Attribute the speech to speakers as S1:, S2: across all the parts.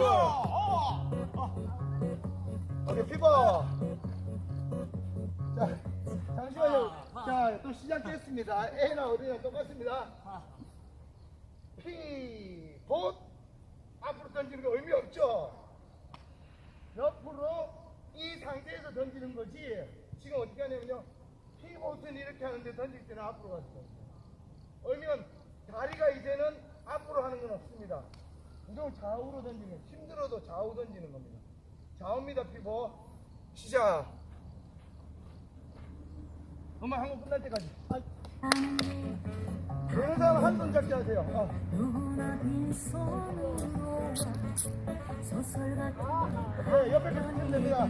S1: 굿. 어. 오케이, 피버. 자, 잠시만요. 자, 또 시작됐습니다. A나 어디나 똑같습니다. 피, 봇. 앞으로 던지는 거 의미 없죠? 옆으로 이 상태에서 던지는 거지. 지금 어떻게 하냐면요. 피봇은 이렇게 하는데 던질 때는 앞으로 갔어. 의미는 다리가 이제는 앞으로 하는 건 없습니다. 무조건 좌우로 던지는, 힘들어도 좌우 던지는 겁니다. 좌우입니다, 피봇. 시작. 음악 한번 끝날 때까지. 되는 사람 한 손 잡기 하세요. 어. 네, 옆에 계시면 됩니다.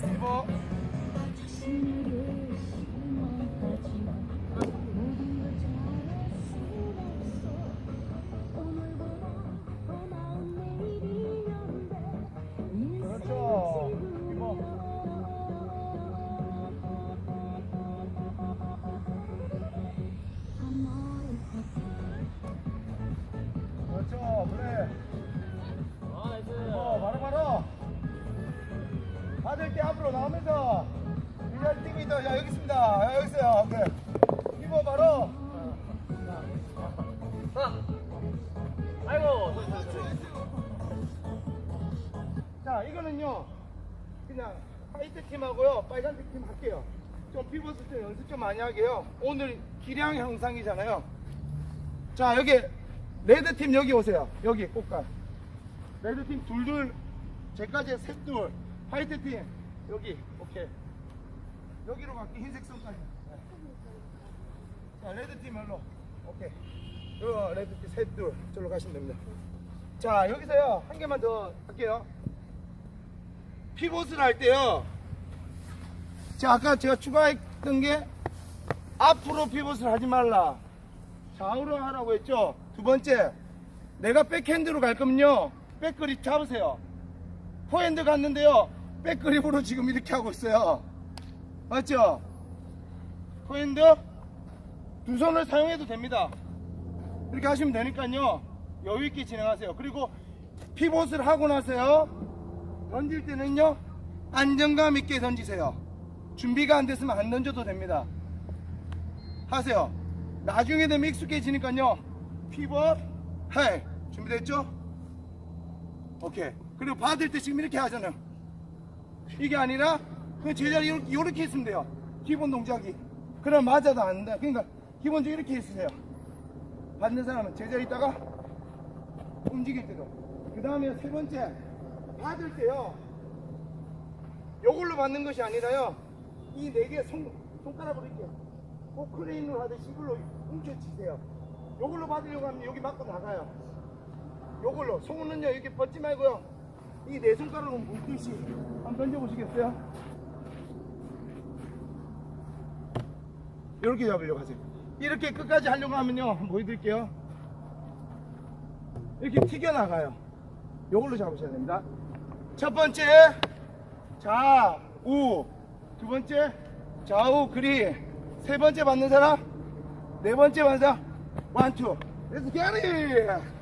S1: 피봇. 여기 있습니다. 야, 여기 있어요. 오케이. 이거 바로.
S2: 아이고.
S1: 자, 이거는요. 그냥 화이트 팀하고요. 빨간색 팀 할게요. 좀 피벗을 좀 연습 좀 많이 하게요. 오늘 기량 형상이잖아요. 자, 여기 레드 팀 여기 오세요. 여기 꽃갈. 레드 팀 둘둘 제까지 셋둘 화이트 팀 여기 오케이 여기로 갈게 흰색 선까지. 네. 자 레드 팀 일로. 오케이. 요 레드 팀 셋둘 저로 가시면 됩니다. 자 여기서요 한 개만 더 할게요. 피봇을 할 때요. 자 아까 제가 추가했던 게 앞으로 피봇을 하지 말라. 좌우로 하라고 했죠? 두 번째 내가 백핸드로 갈 거면요 백그립 잡으세요. 포핸드 갔는데요 백그립으로 지금 이렇게 하고 있어요 맞죠? 포핸드? 두 손을 사용해도 됩니다. 이렇게 하시면 되니까요. 여유 있게 진행하세요. 그리고 피봇을 하고 나서요. 던질 때는요 안정감 있게 던지세요. 준비가 안 됐으면 안 던져도 됩니다. 하세요. 나중에 되면 익숙해지니까요. 피벗 해. 준비됐죠? 오케이. 그리고 받을 때 지금 이렇게 하잖아요. 이게 아니라 그 제자리 이렇게, 이렇게 있으면 돼요. 기본 동작이. 그럼 맞아도 안 돼. 그러니까 기본적으로 이렇게 있으세요. 받는 사람은 제자리 있다가 움직일 때도. 그 다음에 세 번째 받을 때요. 요걸로 받는 것이 아니라요. 이 네 개 손가락으로 이렇게 포크레인으로 하듯이 이걸로 뭉쳐치세요. 요걸로 받으려고 하면 여기 맞고 나가요. 요걸로. 손은요 이렇게 뻗지 말고요. 이 네 손가락으로 물듯이 한번 던져보시겠어요? 이렇게 잡으려고 하세요. 이렇게 끝까지 하려고 하면요 보여드릴게요. 이렇게 튀겨나가요. 요걸로 잡으셔야 됩니다. 첫 번째 좌우. 두 번째 좌우 그리. 세 번째 받는 사람 네 번째 받는 사람 Let's get it